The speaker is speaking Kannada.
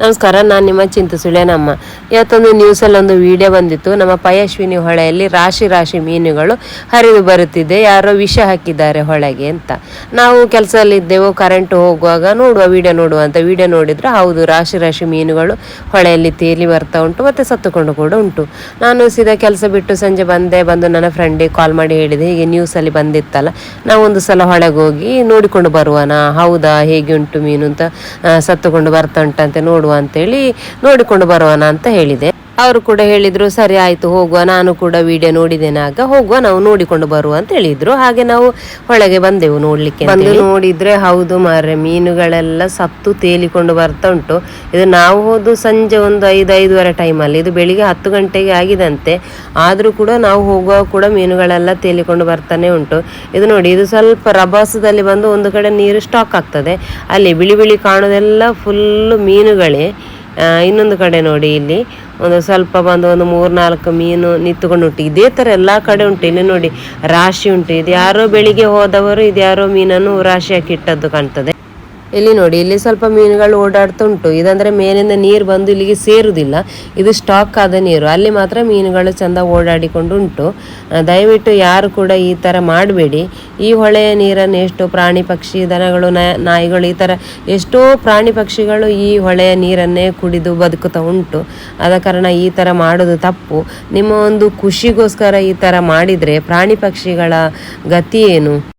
ನಮಸ್ಕಾರ, ನಾನು ನಿಮ್ಮ ಚಿಂತು ಸುಳ್ಯನಮ್ಮ ಇವತ್ತೊಂದು ನ್ಯೂಸಲ್ಲಿ ಒಂದು ವಿಡಿಯೋ ಬಂದಿತ್ತು. ನಮ್ಮ ಪಯಶ್ವಿನಿ ಹೊಳೆಯಲ್ಲಿ ರಾಶಿ ರಾಶಿ ಮೀನುಗಳು ಹರಿದು ಬರುತ್ತಿದೆ. ಯಾರೋ ವಿಷ ಹಾಕಿದ್ದಾರೆ ಹೊಳೆಗೆ ಅಂತ. ನಾವು ಕೆಲಸದಲ್ಲಿದ್ದೆವು ಕರೆಂಟ್ ಹೋಗುವಾಗ ನೋಡುವ ವಿಡಿಯೋ ನೋಡುವ ಅಂತ. ವಿಡಿಯೋ ನೋಡಿದರೆ ಹೌದು, ರಾಶಿ ರಾಶಿ ಮೀನುಗಳು ಹೊಳೆಯಲ್ಲಿ ತೇಲಿ ಬರ್ತಾ ಉಂಟು, ಮತ್ತೆ ಸತ್ತುಕೊಂಡು ಕೂಡ ಉಂಟು. ನಾನು ಸೀದಾ ಕೆಲಸ ಬಿಟ್ಟು ಸಂಜೆ ಬಂದೆ, ಬಂದು ನನ್ನ ಫ್ರೆಂಡಿಗೆ ಕಾಲ್ ಮಾಡಿ ಹೇಳಿದೆ, ಹೀಗೆ ನ್ಯೂಸಲ್ಲಿ ಬಂದಿತ್ತಲ್ಲ. ನಾವು ಒಂದು ಸಲ ಹೊಳೆಗೆ ಹೋಗಿ ನೋಡಿಕೊಂಡು ಬರುವನಾ? ಹೌದಾ? ಹೇಗೆ ಉಂಟು ಮೀನು ಅಂತ ಸತ್ತುಕೊಂಡು ಬರ್ತಾ ಉಂಟಂತೆ ನೋಡುವ ಅಂತೇಳಿ ನೋಡಿಕೊಂಡು ಬರೋಣ ಅಂತ ಹೇಳಿದೆ. ಅವರು ಕೂಡ ಹೇಳಿದರು ಸರಿ ಆಯಿತು ಹೋಗುವ. ನಾನು ಕೂಡ ವಿಡಿಯೋ ನೋಡಿದ್ದೇನೆ. ಆಗ ಹೋಗುವ ನಾವು ನೋಡಿಕೊಂಡು ಬರುವ ಅಂತ ಹೇಳಿದರು. ಹಾಗೆ ನಾವು ಒಳಗೆ ಬಂದೆವು ನೋಡಲಿಕ್ಕೆ ಬಂದು ನೋಡಿದ್ರೆ ಹೌದು ಮಾರೆ ಮೀನುಗಳೆಲ್ಲ ಸತ್ತು ತೇಲಿಕೊಂಡು ಬರ್ತಾ ಉಂಟು. ಇದು ನಾವು ಹೋದು ಸಂಜೆ ಒಂದು ಐದು ಐದುವರೆ ಟೈಮಲ್ಲಿ ಇದು ಬೆಳಿಗ್ಗೆ ಹತ್ತು ಗಂಟೆಗೆ ಆಗಿದಂತೆ. ಆದರೂ ಕೂಡ ನಾವು ಹೋಗುವಾಗ ಕೂಡ ಮೀನುಗಳೆಲ್ಲ ತೇಲಿಕೊಂಡು ಬರ್ತಾನೆ ಉಂಟು. ಇದು ನೋಡಿ ಇದು ಸ್ವಲ್ಪ ರಭಸದಲ್ಲಿ ಬಂದು ಒಂದು ಕಡೆ ನೀರು ಸ್ಟಾಕ್ ಆಗ್ತದೆ. ಅಲ್ಲಿ ಬಿಳಿ ಬಿಳಿ ಕಾಣೋದೆಲ್ಲ ಫುಲ್ಲು ಮೀನುಗಳೇ. ಇನ್ನೊಂದು ಕಡೆ ನೋಡಿ ಇಲ್ಲಿ. ಒಂದು ಸ್ವಲ್ಪ ಬಂದು ಒಂದು ಮೂರು ನಾಲ್ಕು ಮೀನು ನಿಂತುಕೊಂಡು ಉಂಟು ಇದೇ ಥರ ಎಲ್ಲ ಕಡೆ ಉಂಟು. ಇಲ್ಲಿ ನೋಡಿ ರಾಶಿ ಉಂಟು. ಇದು ಯಾರೋ ಬೆಳಿಗ್ಗೆ ಹೋದವರು, ಇದು ಯಾರೋ ಮೀನನ್ನು ರಾಶಿ ಹಾಕಿಟ್ಟದ್ದು ಕಾಣ್ತದೆ. ಇಲ್ಲಿ ನೋಡಿ, ಇಲ್ಲಿ ಸ್ವಲ್ಪ ಮೀನುಗಳು ಓಡಾಡ್ತಾ ಉಂಟು. ಇದಂದ್ರೆ ಮೇಲಿಂದ ನೀರು ಬಂದು ಇಲ್ಲಿಗೆ ಸೇರುವುದಿಲ್ಲ ಇದು ಸ್ಟಾಕ್ ಆದ ನೀರು. ಅಲ್ಲಿ ಮಾತ್ರ ಮೀನುಗಳು ಚಂದ ಓಡಾಡಿಕೊಂಡು ಉಂಟು. ದಯವಿಟ್ಟು ಯಾರು ಕೂಡ ಈ ಥರ ಮಾಡಬೇಡಿ. ಈ ಹೊಳೆಯ ನೀರನ್ನು ಎಷ್ಟು ಪ್ರಾಣಿ ಪಕ್ಷಿ, ದನಗಳು ನಾಯಿಗಳು, ಈ ಥರ ಎಷ್ಟೋ ಪ್ರಾಣಿ ಪಕ್ಷಿಗಳು ಈ ಹೊಳೆಯ ನೀರನ್ನೇ ಕುಡಿದು ಬದುಕುತ್ತಾ ಉಂಟು. ಆದ ಕಾರಣ ಈ ಥರ ಮಾಡೋದು ತಪ್ಪು. ನಿಮ್ಮ ಒಂದು ಖುಷಿಗೋಸ್ಕರ ಈ ಥರ ಮಾಡಿದರೆ ಪ್ರಾಣಿ ಪಕ್ಷಿಗಳ ಗತಿ ಏನು?